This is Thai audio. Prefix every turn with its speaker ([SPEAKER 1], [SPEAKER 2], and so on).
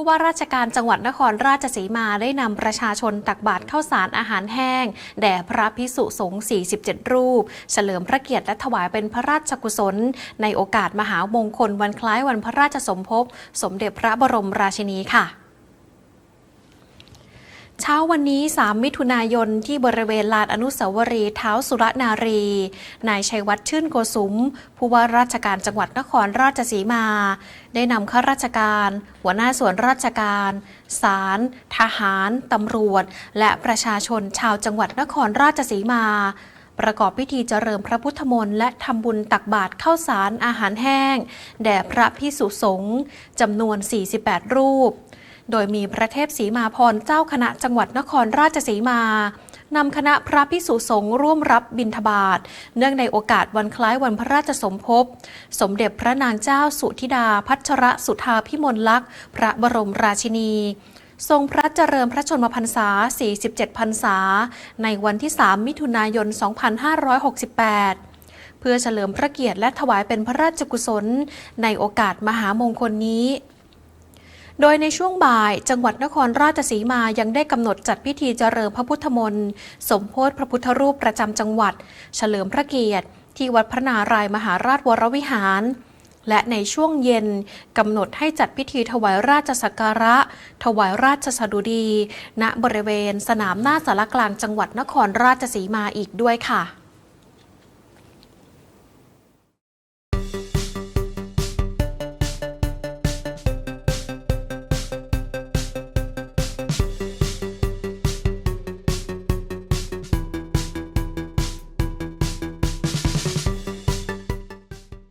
[SPEAKER 1] ผู้ว่าราชการจังหวัดนครราชสีมาได้นำประชาชนตักบาตรข้าวสารอาหารแห้ง แด่พระพิสุสงฆ์ 47 รูป เฉลิมพระเกียรติและถวายเป็นพระราชกุศล ในโอกาสมหามงคลวันคล้ายวันพระราชสมภพ สมเด็จพระบรมราชินีค่ะ เช้าวันนี้ 3 มิถุนายน ที่บริเวณลานอนุสาวรีย์เท้าสุรนารี นายชัยวัฒน์ชื่นโกสุม ผู้ว่าราชการจังหวัดนครราชสีมา ได้นำข้าราชการ หัวหน้าส่วนราชการ ศาล ทหาร ตำรวจ และประชาชนชาวจังหวัดนครราชสีมาประกอบพิธีเจริญพระพุทธมนต์และทำบุญตักบาตรข้าวสารอาหารแห้ง แด่พระพิสุสงฆ์จำนวน 48 รูป โดยมีพระเทพศรีมาพรเจ้าคณะจังหวัดนครราชสีมานำคณะพระพิสุสงฆ์ร่วมรับบิณฑบาต เนื่องในโอกาสวันคล้ายวันพระราชสมภพ สมเด็จพระนางเจ้าสุธิดาพัชรสุธาพิมลลักษณ์พระบรมราชินี ทรงพระเจริญพระชนมพรรษา 47 พรรษา ในวันที่ 3 มิถุนายน 2568เพื่อเฉลิมพระเกียรติและถวายเป็นพระราชกุศล ในโอกาสมหามงคลนี้ โดยในช่วงบ่ายจังหวัดนครราชสีมายังได้กำหนดจัดพิธีเจริญพระพุทธมนต์สมโพธิพระพุทธรูปประจำจังหวัด เฉลิมพระเกียรติ ที่วัดพระนารายมหาราชวรวิหาร และในช่วงเย็นกำหนดให้จัดพิธีถวายราชสักการะ ถวายราชสดุดี ณบริเวณสนามหน้าสารกลางจังหวัดนครราชสีมาอีกด้วยค่ะ